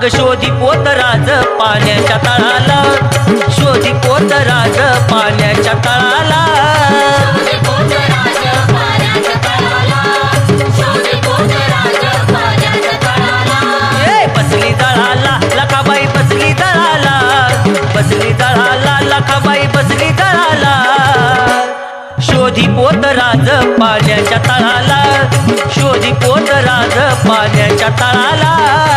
अग शोधी पोतराज पाण्याच्या तळाला. शोधी पोतराज पाण्याच्या तळाला. पाण्याच्या तळाला. पाण्याच्या तळाला. बसली लखाबाई बसली बसली लखाबाई बसली शोधी पोतराज पाण्याच्या तळाला. शोधी पोतराज पाण्याच्या तळाला.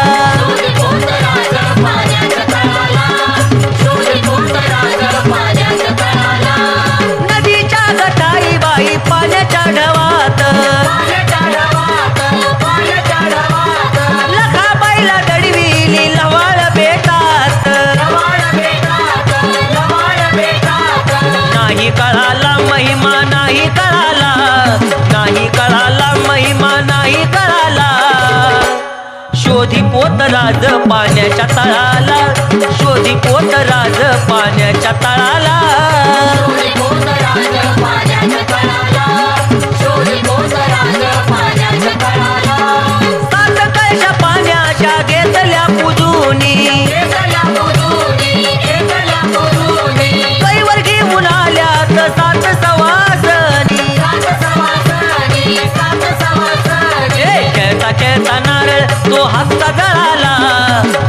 कळाला महिमा नाही कळाला नाही कळाला महिमा नाही कळाला. शोधी पोतराज पाण्याच्या तळाला शोधी पोतराज पाण्याच्या तळाला. खेळता नारळ तो हातचा जळाला.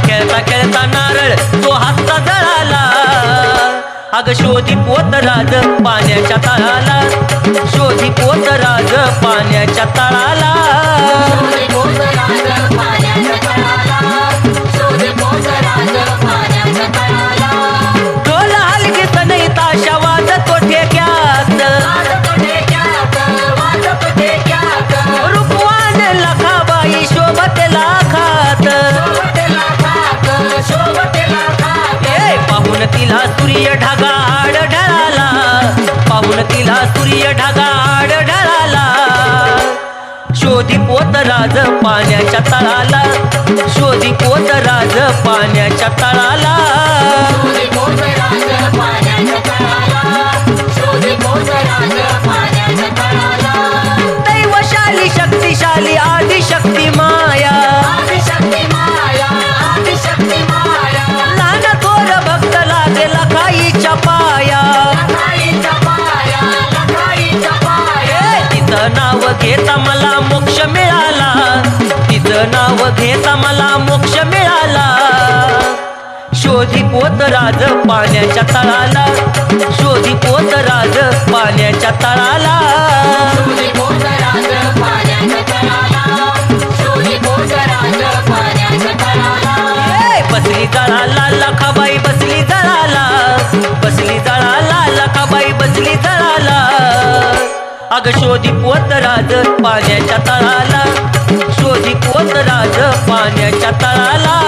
खेळता खेळता नारळ तो हातचा जळाला. अग शोधी पोतराज पाण्याच्या तळाला. शोधी पोतराज पाण्याच्या तळाला. सूर्य ढगाड ढळाला. पाहून तिला सूर्य ढगाड ढळाला. शोधी पोत राज पाण्याच्या तळाला. शोधी पोत राज पाण्याच्या तळाला. शोधी पोत राज पाण्याच्या तळाला. शोधी पोत राज घेता मला मोक्ष मिळाला. तिचं नाव घेता मला मोक्ष मिळाला. शोधी शोधी पोतराज पाण्याच्या तळाला. शोधे शोधे पोतराज पाण्याच्या तळाला. बसली जळाला लखाबाई बसली जळाला. बसली जळाला लखाबाई बसली जळाला. अग शोधी पोतराज पाण्याच्या तळाला. शोधी पोतराज पाण्याच्या तळाला.